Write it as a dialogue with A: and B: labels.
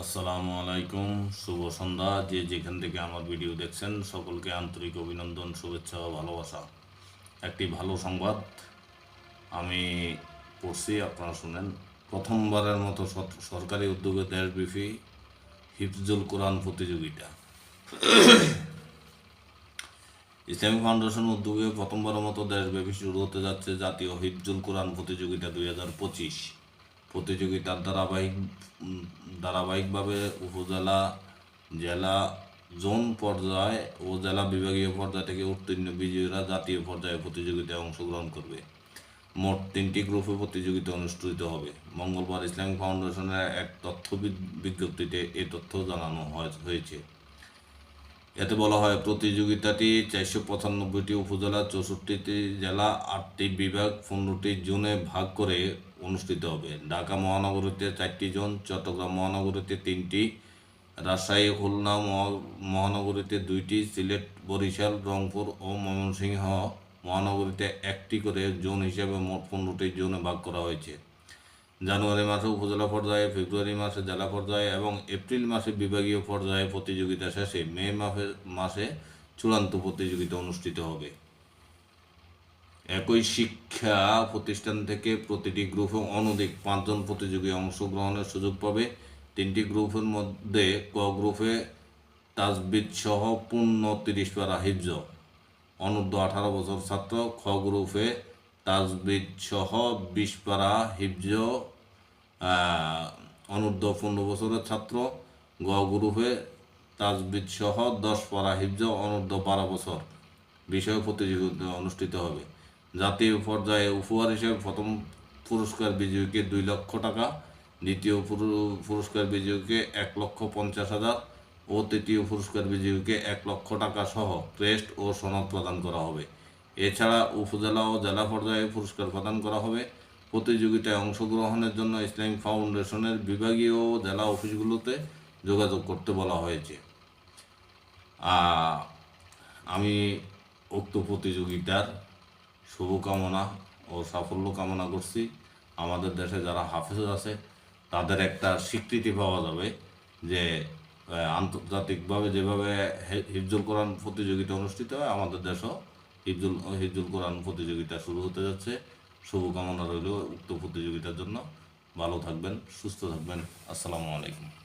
A: আসসালামু আলাইকুম, শুভ সন্ধ্যা। যে যেখান থেকে আমার ভিডিও দেখছেন, সকলকে আন্তরিক অভিনন্দন, শুভেচ্ছা ও ভালোবাসা। একটি ভালো সংবাদ আমি পড়ছি, আপনারা শুনেন। প্রথমবারের মতো সরকারি উদ্যোগে দেশব্যাপী হিফজুল কোরআন প্রতিযোগিতা। ইসলামিক ফাউন্ডেশন উদ্যোগে প্রথমবারের মতো দেশব্যাপী শুরু হতে যাচ্ছে জাতীয় হিফজুল কোরআন প্রতিযোগিতা দুই হাজার পঁচিশ। প্রতিযোগিতার ধারাবাহিক ধারাবাহিকভাবে উপজেলা, জেলা, জোন পর্যায়ে ও জেলা বিভাগীয় পর্যায় থেকে উত্তীর্ণ বিজয়ীরা জাতীয় পর্যায়ে প্রতিযোগিতায় অংশগ্রহণ করবে। মোট তিনটি গ্রুপে প্রতিযোগিতা অনুষ্ঠিত হবে। মঙ্গলবার ইসলামিক ফাউন্ডেশনের এক তথ্য বিজ্ঞপ্তিতে এ তথ্য জানানো হয়- হয়েছে। এতে বলা হয়, প্রতিযোগিতাটি চারশো পঁচানব্বইটি উপজেলা, চৌষট্টিটি জেলা, আটটি বিভাগ, পনেরোটি জোনে ভাগ করে অনুষ্ঠিত হবে। ঢাকা মহানগরীতে চারটি জোন, চট্টগ্রাম মহানগরীতে তিনটি, রাজশাহী, খুলনা মহা- মহানগরীতে দুইটি, সিলেট, বরিশাল, রংপুর ও ময়মনসিংহ মহানগরীতে একটি করে জোন হিসেবে মোট পনেরোটি জোনে ভাগ করা হয়েছে। জানুয়ারি মাসে উপজেলা পর্যায়ে, ফেব্রুয়ারি মাসে জেলা পর্যায়ে এবং এপ্রিল মাসে বিভাগীয় পর্যায়ে প্রতিযোগিতা শেষে মে মাসে মাসে চূড়ান্ত প্রতিযোগিতা অনুষ্ঠিত হবে। একই শিক্ষা প্রতিষ্ঠান থেকে প্রতিটি গ্রুপে অনধিক পাঁচজন প্রতিযোগী অংশগ্রহণের সুযোগ পাবে। তিনটি গ্রুপের মধ্যে ক গ্রুপে তাজবিদ সহ পূর্ণ তিরিশ পারা হিফজ অনূর্ধ্ব আঠারো বছর ছাত্র খ গ্রুপে তাজবিদ সহ বিশ পারা আহ, অনূর্ধ্ব পনেরো বছরের ছাত্র গ গ্রুপে তাজবিদ সহ দশ পারা হিফজ অনূর্ধ্ব বারো বছর। বিষয়ে প্রতিযোগিতা অনুষ্ঠিত হবে। জাতীয় পর্যায়ে উপহার হিসেবে প্রথম পুরস্কার বিজয়ীকে দুই লক্ষ টাকা, দ্বিতীয় পুরস্কার বিজয়ীকে এক লক্ষ পঞ্চাশ হাজার ও তৃতীয় পুরস্কার বিজয়ীকে এক লক্ষ টাকা সহ ক্রেস্ট ও সনদ প্রদান করা হবে। এছাড়া উপজেলা ও জেলা পর্যায়ে পুরস্কার প্রদান করা হবে। প্রতিযোগিতায় অংশগ্রহণের জন্য ইসলামিক ফাউন্ডেশনের বিভাগীয় ও জেলা অফিসগুলোতে যোগাযোগ করতে বলা হয়েছে। আমি উক্ত প্রতিযোগিতার শুভকামনা ও সাফল্য কামনা করছি। আমাদের দেশে যারা হাফেজ আছে, তাদের একটা স্বীকৃতি পাওয়া যাবে যে আন্তর্জাতিকভাবে যেভাবে হিফজুল কোরআন প্রতিযোগিতা অনুষ্ঠিত হয়, আমাদের দেশও হিফজুল হিফজুল কোরআন প্রতিযোগিতা শুরু হতে যাচ্ছে। শুভকামনা রইল উক্ত প্রতিযোগিতার জন্য। ভালো থাকবেন, সুস্থ থাকবেন। আসসালামু আলাইকুম।